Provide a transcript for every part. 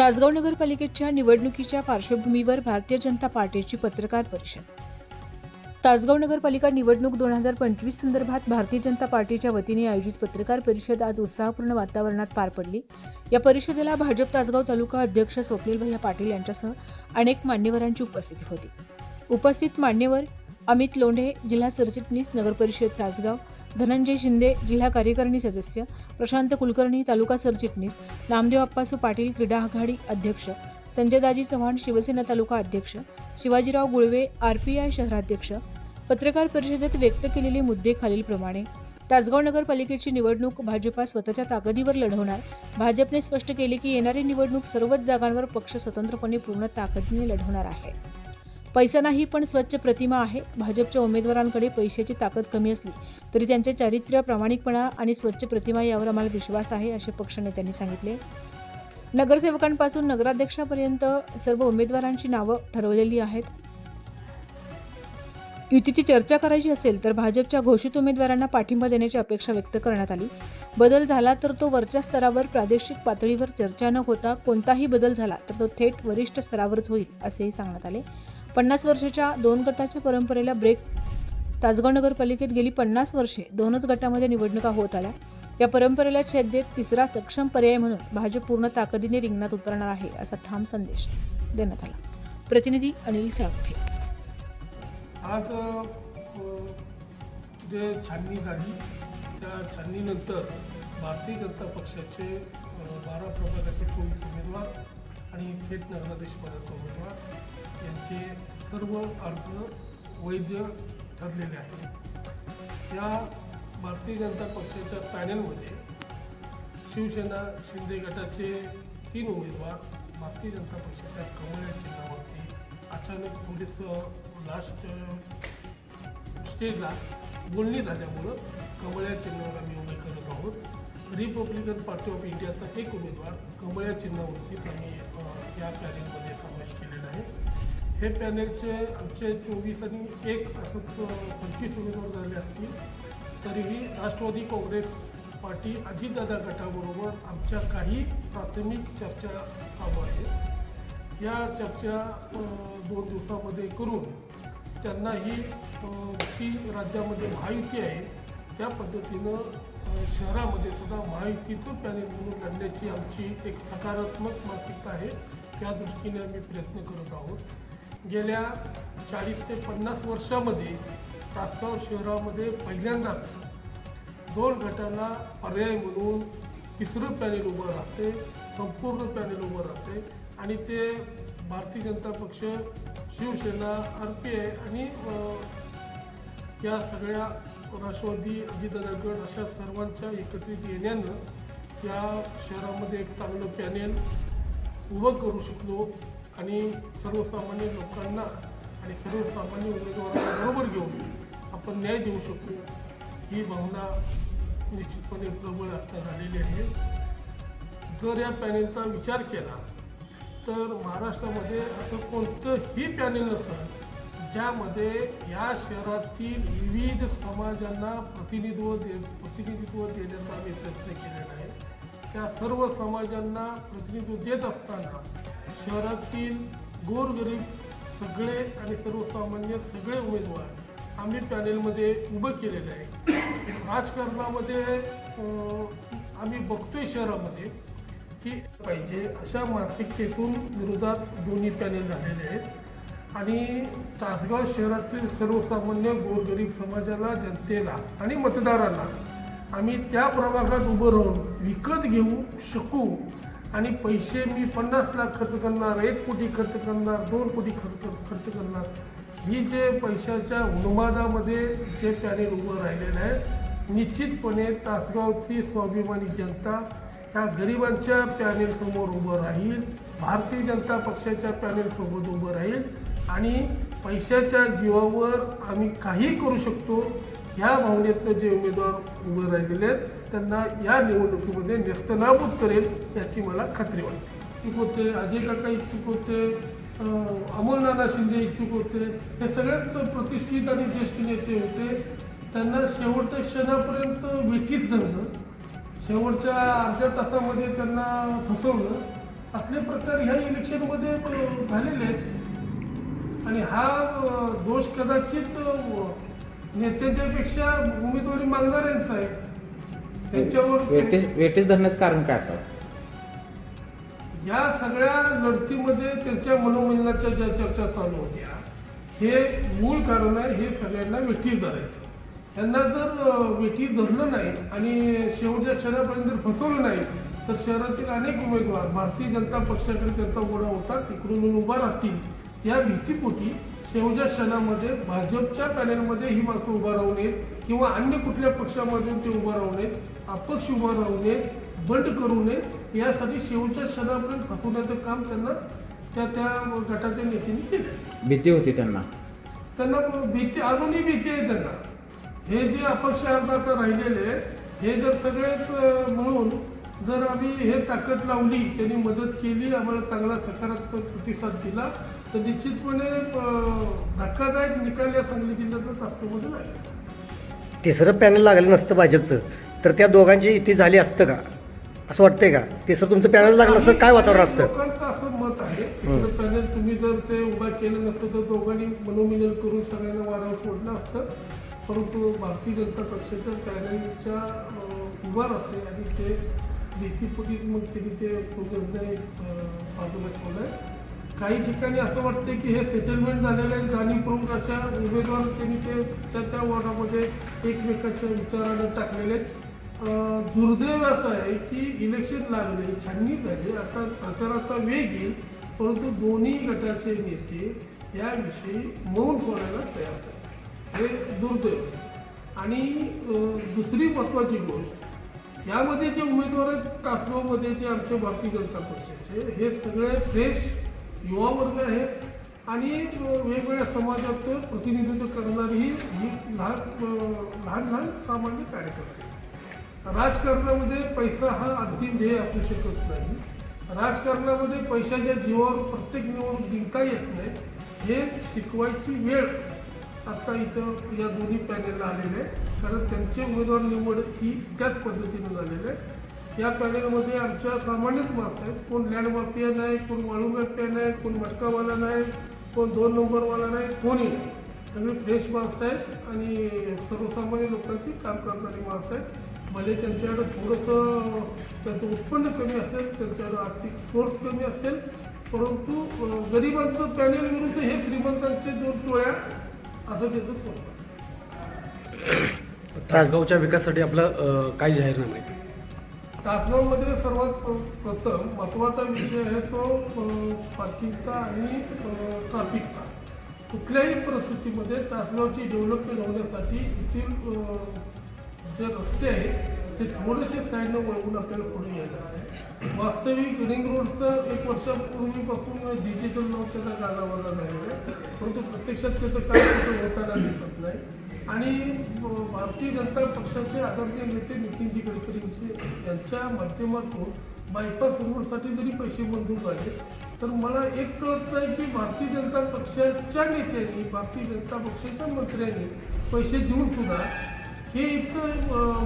तासगाव नगरपालिकेच्या निवडणुकीच्या पार्श्वभूमीवर भारतीय जनता पार्टीची पत्रकार परिषद. तासगाव नगरपालिका निवडणूक दोन हजार पंचवीस संदर्भात भारतीय जनता पार्टीच्या वतीने आयोजित पत्रकार परिषद आज उत्साहपूर्ण वातावरणात पार पडली. या परिषदेला भाजप तासगाव तालुका अध्यक्ष स्वप्नील भैया पाटील यांच्यासह अनेक मान्यवरांची उपस्थिती होती. उपस्थित मान्यवर अमित लोंढे जिल्हा सरचिटणीस नगरपरिषद तासगाव धनंजय शिंदे जिल्हा कार्यकारिणी सदस्य प्रशांत कुलकर्णी तालुका सरचिटणीस नामदेव अप्पासू पाटील क्रीडा आघाडी अध्यक्ष संजयदाजी चव्हाण शिवसेना तालुका अध्यक्ष Shivajirao Gulve R P I शहराध्यक्ष पत्रकार परिषदेत व्यक्त केलेले मुद्दे खालीलप्रमाणे. तासगाव नगरपालिकेची निवडणूक भाजपा स्वतःच्या ताकदीवर लढवणार. भाजपने स्पष्ट केले की येणारी निवडणूक सर्वच जागांवर पक्ष स्वतंत्रपणे पूर्ण ताकदीने लढवणार आहे. पैसा नाही पण स्वच्छ प्रतिमा आहे. भाजपच्या उमेदवारांकडे पैशाची ताकद कमी असली तरी त्यांचे चारित्र्य प्रामाणिकपणा आणि स्वच्छ प्रतिमा यावर आम्हाला विश्वास आहे असे पक्षनेत्यांनी सांगितले. नगरसेवकांपासून नगराध्यक्षापर्यंत सर्व उमेदवारांची नावं ठरवलेली आहेत. युतीची चर्चा करायची असेल तर भाजपच्या घोषित उमेदवारांना पाठिंबा देण्याची अपेक्षा व्यक्त करण्यात आली. बदल झाला तर तो वरच्या स्तरावर प्रादेशिक पातळीवर चर्चा न होता कोणताही बदल झाला तर तो थेट वरिष्ठ स्तरावरच होईल असेही सांगण्यात आले. पन्नास वर्षाच्या दोन गटाच्या परंपरेला ब्रेक तासगाव नगरपालिकेत गेली पन्नास वर्षे दोनच गटामध्ये निवडणुका होत आल्या. या परंपरेला छेद देत तिसरा सक्षम पर्याय म्हणून भाजप पूर्ण ताकदीने रिंगणात उतरणार आहे असा ठाम संदेश देण्यात आला. प्रतिनिधी अनिल साळखे. आज जे छाननी झाली त्या छाननीनंतर भारतीय जनता पक्षाचे बारा प्रभागाचे चोवीस उमेदवार आणि थेट नगराधीश पदाचे उमेदवार यांचे सर्व अर्ज वैध ठरलेले आहेत. या भारतीय जनता पक्षाच्या पॅनलमध्ये शिवसेना शिंदे गटाचे तीन उमेदवार भारतीय जनता पक्षाच्या कमळ चिन्हावरती अचानक पोलीस लास्ट स्टेजला बोलणी झाल्यामुळं कमळ्या चिन्हावर आम्ही उभे करत आहोत. रिपब्लिकन पार्टी ऑफ इंडियाचा एक उमेदवार कमळ्या चिन्हावरतीच आम्ही या पॅनेलमध्ये समावेश केलेला आहे. हे पॅनेलचे आमचे चोवीस आणि एक असं पंचवीस उमेदवार झाले असतील तरीही राष्ट्रवादी काँग्रेस पार्टी अजितदादा गटाबरोबर आमच्या काही प्राथमिक चर्चा चालू आहेत या चर्चा दोन दिवसामध्ये करून त्यांनाही ही जी राज्यामध्ये महायुती आहे त्या पद्धतीनं शहरामध्ये सुद्धा महायुतीचं पॅनेल म्हणून लढण्याची आमची एक सकारात्मक मानसिकता आहे त्या दृष्टीने आम्ही प्रयत्न करत आहोत. गेल्या चाळीस ते पन्नास वर्षामध्ये तासगाव शहरामध्ये पहिल्यांदाच दोन गटांना पर्याय म्हणून तिसरं पॅनेल उभं राहते संपूर्ण पॅनेल उभं राहते आणि ते भारतीय जनता पक्ष शिवसेना आर पी आय आणि या सगळ्या राष्ट्रवादी अजितदादा गट अशा सर्वांच्या एकत्रित येण्यानं या शहरामध्ये एक चांगलं पॅनेल उभं करू शकलो आणि सर्वसामान्य लोकांना आणि सर्वसामान्य उमेदवारांना बरोबर घेऊन आपण न्याय देऊ शकतो ही भावना निश्चितपणे प्रबळ आता झालेली आहे. जर या पॅनेलचा विचार केला तर महाराष्ट्रामध्ये असं कोणतंही पॅनेल नसतं ज्यामध्ये या शहरातील विविध समाजांना प्रतिनिधित्व दे प्रतिनिधित्व देण्याचा आम्ही प्रयत्न केलेला आहे. त्या सर्व समाजांना प्रतिनिधित्व देत असताना शहरातील गोरगरीब सगळे आणि सर्वसामान्य सगळे उमेदवार आम्ही पॅनेलमध्ये उभं केलेलं आहे. राजकारणामध्ये आम्ही बघतोय शहरामध्ये की पाहिजे अशा मानसिकतेतून विरोधात दोन्ही पॅनेल झालेले आहेत. आणि तासगाव शहरातील सर्वसामान्य गोरगरीब समाजाला जनतेला आणि मतदारांना आम्ही त्या प्रभागात उभं राहून विकत घेऊ शकू आणि पैसे मी पन्नास लाख खर्च करणार एक कोटी खर्च करणार दोन कोटी खर्च खर्च करणार ही जे पैशाच्या उन्मादामध्ये जे पॅनेल उभं राहिलेलं आहे निश्चितपणे तासगावची स्वाभिमानी जनता या गरिबांच्या पॅनेलसमोर उभं राहील भारतीय जनता पक्षाच्या पॅनेलसोबत उभं राहील. आणि पैशाच्या जीवावर आम्ही काही करू शकतो ह्या भावनेतनं जे उमेदवार उभे राहिलेले आहेत त्यांना या निवडणुकीमध्ये नेस्तनाबूत करेल याची मला खात्री वाटते. इच्छुक होते अजय काका इच्छुक होते अमोलनाना शिंदे इच्छुक होते हे सगळ्यात प्रतिष्ठित आणि ज्येष्ठ नेते होते. त्यांना शेवटच्या क्षणापर्यंत वेठीच धरणं शेवटच्या अर्ध्या तासामध्ये त्यांना फसवणं असले प्रकार ह्या इलेक्शनमध्ये झालेले आहेत. आणि हा दोष कदाचित नेत्यांच्यापेक्षा उमेदवारी मागणाऱ्यांचा आहे. त्यांच्यावर वेटेज वेटेज धरण्याचं कारण काय असावं या सगळ्या लढतीमध्ये त्यांच्या मनोमिलनाच्या ज्या चर्चा चालू होत्या हे मूळ कारण आहे हे सगळ्यांना वेठी धरायचं. त्यांना जर वेठी धरलं नाही आणि शेवटच्या क्षणापर्यंत जर फसवलं नाही तर शहरातील अनेक उमेदवार भारतीय जनता पक्षाकडे त्यांचा ओढा होता तिकडून उभा राहतील. या भीतीपोटी शेवटच्या क्षणामध्ये भाजपच्या पॅनलमध्ये ही माणसं उभा राहू नयेत किंवा अन्य कुठल्या पक्षामधून ते उभा राहू नयेत अपक्ष उभा राहू नयेत बंड करू नये यासाठी शेवटच्या क्षणापर्यंत फसवण्याचं काम त्यांना त्या त्या गटाच्या नेत्यांनी केलं भीती होती त्यांना. त्यांना भीती अजूनही भीती आहे त्यांना. हे जे अपक्ष अर्ज आता राहिलेले हे जर सगळेच मिळून जर आम्ही हे ताकद लावली त्यांनी मदत केली आम्हाला चांगला सकारात्मक प्रतिसाद दिला तर निश्चितपणे धक्कादायक निकाल या सांगली जिल्ह्यातल्या तासगावमध्ये लागेल. तिसरं पॅनल लागलं नसतं भाजपचं. तर त्या दोघांची युती झाली असतं का? असं वाटतंय का? तिसरं तुमचं पॅनल लागलं असतं काय वातावरण असतं? लोकांचं असं मत आहे. पॅनल तुम्ही जर ते उभा केलं नसतं तर दोघांनी मनोमिलन करून सगळ्यांना वाढवून सोडलं असतं. परंतु भारतीय जनता पक्षाच्या पॅनलच्या अं, उभा असते आणि ते भीतीपोटीच मग त्यांनी ते निर्णय बाजूला ठेवलाय. काही ठिकाणी असं वाटतं की हे सेटलमेंट झालेलं आहे. जाणीवपूर्वक अशा उमेदवार त्यांनी ते त्या त्या वॉर्डामध्ये एकमेकाच्या विचाराने टाकलेले आहेत. दुर्दैव असं आहे की इलेक्शन लागले छाननी झाली. आता प्रचाराचा वेग येईल परंतु दोन्ही गटाचे नेते याविषयी मौन सोडायला तयार आहेत. हे दुर्दैव आणि दुसरी महत्त्वाची गोष्ट यामध्ये जे उमेदवार आहेत तासगावमध्ये जे आमचे भारतीय जनता पक्षाचे हे सगळे फ्रेश युवा वर्ग आहेत आणि वेगवेगळ्या समाजाचं प्रतिनिधित्व करणारी ही लहान लहान लहान सामान्य कार्यकर्ते राजकारणामध्ये पैसा हा अंतिम ध्येय असू शकत नाही. राजकारणामध्ये पैशाच्या जीवावर प्रत्येक निवडणूक जिंकता येत नाही हे शिकवायची वेळ आता इथं या दोन्ही पॅनेलला आलेले आहे. कारण त्यांचे उमेदवार निवड ही त्याच पद्धतीनं झालेले आहे. या पॅनलमध्ये आमच्या सामान्यच माणसं आहेत. कोण लँडमाफिया नाही कोण वाळू नाही कोण मटकावाला नाही कोण दोन नंबरवाला नाही कोणी नाही. सगळे फ्रेश माणसं आहेत आणि सर्वसामान्य लोकांची काम करणारी माणसं आहेत. भले त्यांच्याकडे थोडंसं त्यांचं उत्पन्न कमी असेल त्यांच्याकडे आर्थिक सोर्स कमी असेल परंतु गरिबांचं पॅनेल विरुद्ध हे श्रीमंतांचे दोन टोळ्या असं त्याचं स्वरूप तासगावच्या विकासासाठी आपलं काय जाहीरनामा आहे? शासनामध्ये सर्वात प्र- प्रथम महत्त्वाचा विषय आहे तो अं, पार्किंगचा आणि अं, ट्रॅफिकचा. कुठल्याही परिस्थितीमध्ये तासगावची डेव्हलपमेंट होण्यासाठी येथील जे रस्ते आहेत ते थोडेसे साईडनं वळवून आपल्याला पुढे यायला आहे वास्तविक रिंग रोडचं एक वर्षापूर्वीपासून डिजिटल नाव त्याचा गाजावाजा झालेला आहे. परंतु प्रत्यक्षात त्याचं काय होताना दिसत नाही. आणि भारतीय जनता पक्षाचे आदरणीय नेते नितीनजी गडकरींचे यांच्या माध्यमातून बायपास रोडसाठी जरी पैसे मंजूर झाले तर मला एक कळत नाही की भारतीय जनता पक्षाच्या नेत्यांनी भारतीय जनता पक्षाच्या मंत्र्यांनी पैसे देऊन सुद्धा हे इतकं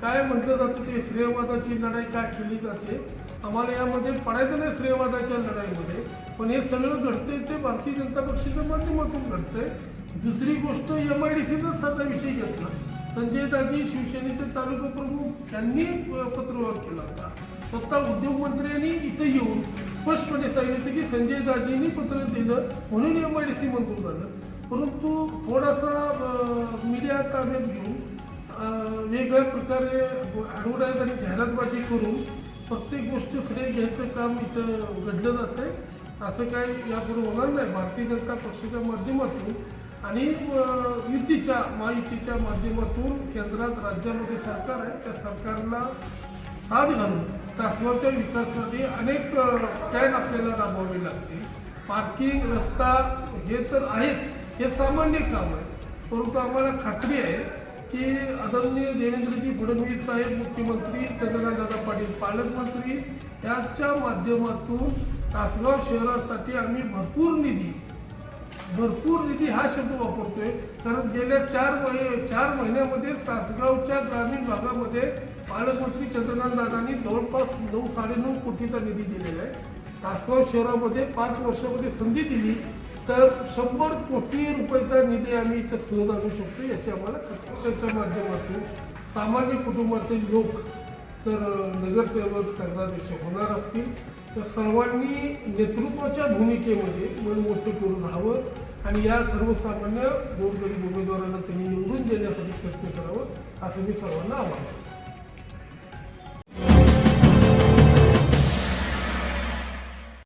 काय म्हटलं जातं की श्रेयवादाची लढाई का केली जाते? आम्हाला यामध्ये पडायचं नाही श्रेयवादाच्या लढाईमध्ये पण हे सगळं घडतंय ते भारतीय जनता पक्षाच्या माध्यमातून घडतंय. दुसरी गोष्ट एम आय डी सीचाच सध्या विषय घेतला. संजय दाजी शिवसेनेचे तालुका प्रमुख त्यांनी पत्रव्यवहार केला होता. स्वतः उद्योगमंत्र्यांनी इथं येऊन स्पष्टपणे सांगितलं की संजय दाजींनी पत्र दिलं म्हणून एम आय डी सी मंजूर झालं. परंतु थोडासा मीडिया ताब्यात घेऊन वेगळ्या प्रकारे ॲडव्हर्टाईज आणि जाहिरातबाजी करून प्रत्येक गोष्ट श्रेय घ्यायचं काम इथं घडलं जात आहे असं काही यापुढे होणार नाही. भारतीय जनता पक्षाच्या माध्यमातून आणि युतीच्या महायुतीच्या माध्यमातून केंद्रात राज्यामध्ये सरकार आहे त्या सरकारला साथ घालून तासगावच्या विकासासाठी अनेक प्लॅन आपल्याला राबवावे लागतील. पार्किंग रस्ता हे तर आहेच. हे सामान्य काम आहे. परंतु आम्हाला खात्री आहे की आदरणीय देवेंद्रजी फडणवीस साहेब मुख्यमंत्री चंद्रकांतदादा पाटील पालकमंत्री याच्या माध्यमातून तासगाव शहरासाठी आम्ही भरपूर निधी भरपूर निधी हा शब्द वापरतोय. कारण गेल्या चार महिने चार महिन्यामध्ये तासगावच्या ग्रामीण भागामध्ये पालकमंत्री चंद्रकांत दादांनी जवळपास नऊ साडेनऊ कोटीचा निधी दिलेला आहे. तासगाव शहरामध्ये पाच वर्षामध्ये संधी दिली तर शंभर कोटी रुपयाचा निधी आम्ही इथं सहज आणू शकतो याची आम्हाला माध्यमातून सामाजिक कुटुंबातील लोक तर नगरसेवक नगराध्यक्ष होणार असतील. तर सर्वांनी नेतृत्वाच्या भूमिकेमध्ये मन मोठं करून राहावं आणि या सर्वसामान्य गोरगरीब उमेदवारांना त्यांनी निवडून देण्यासाठी प्रयत्न करावं असं मी सर्वांना आवाहन